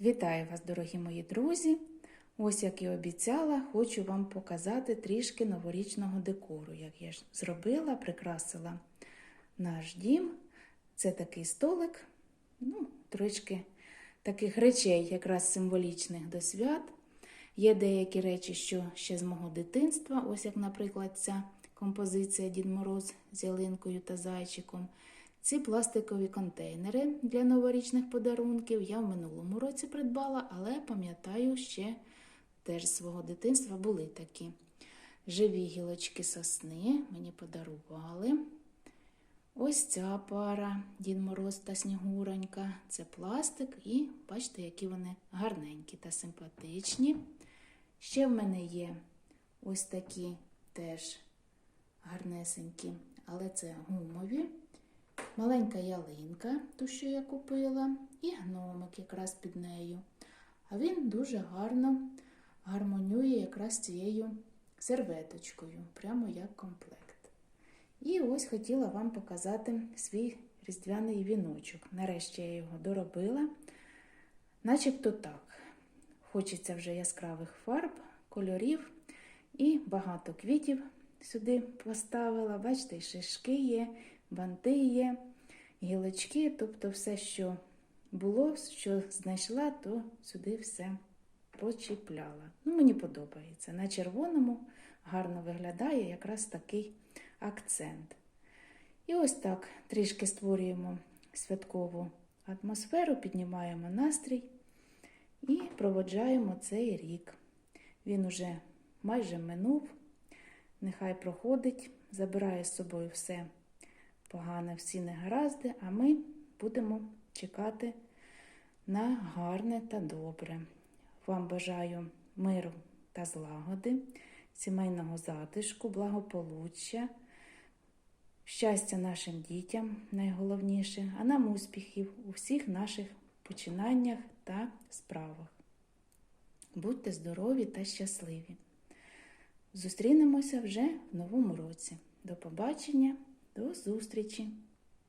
Вітаю вас, дорогі мої друзі! Ось як і обіцяла, хочу вам показати трішки новорічного декору, як я ж зробила, прикрасила наш дім. Це такий столик, ну, трішки таких речей, якраз символічних до свят. Є деякі речі, що ще з мого дитинства, ось як, наприклад, ця композиція Дід Мороз з ялинкою та зайчиком. Ці пластикові контейнери для новорічних подарунків я в минулому році придбала, але пам'ятаю, ще теж з свого дитинства були такі. Живі гілочки сосни мені подарували. Ось ця пара Дід Мороз та Снігуронька. Це пластик, і бачите, які вони гарненькі та симпатичні. Ще в мене є ось такі теж гарнесенькі, але це гумові. Маленька ялинка, ту, що я купила, і гномик якраз під нею. А він дуже гарно гармонює якраз цією серветочкою, прямо як комплект. І ось хотіла вам показати свій різдвяний віночок. Нарешті я його доробила. Начебто так. Хочеться вже яскравих фарб, кольорів і багато квітів сюди поставила. Бачите, шишки є, банти є, гілочки, тобто все, що було, що знайшла, то сюди все почіпляла. Ну, мені подобається. На червоному гарно виглядає якраз такий акцент. І ось так трішки створюємо святкову атмосферу, піднімаємо настрій і проводжаємо цей рік. Він уже майже минув, нехай проходить, забирає з собою все погане, всі негаразди, а ми будемо чекати на гарне та добре. Вам бажаю миру та злагоди, сімейного затишку, благополуччя, щастя нашим дітям найголовніше, а нам успіхів у всіх наших починаннях та справах. Будьте здорові та щасливі! Зустрінемося вже в новому році. До побачення, до зустрічі!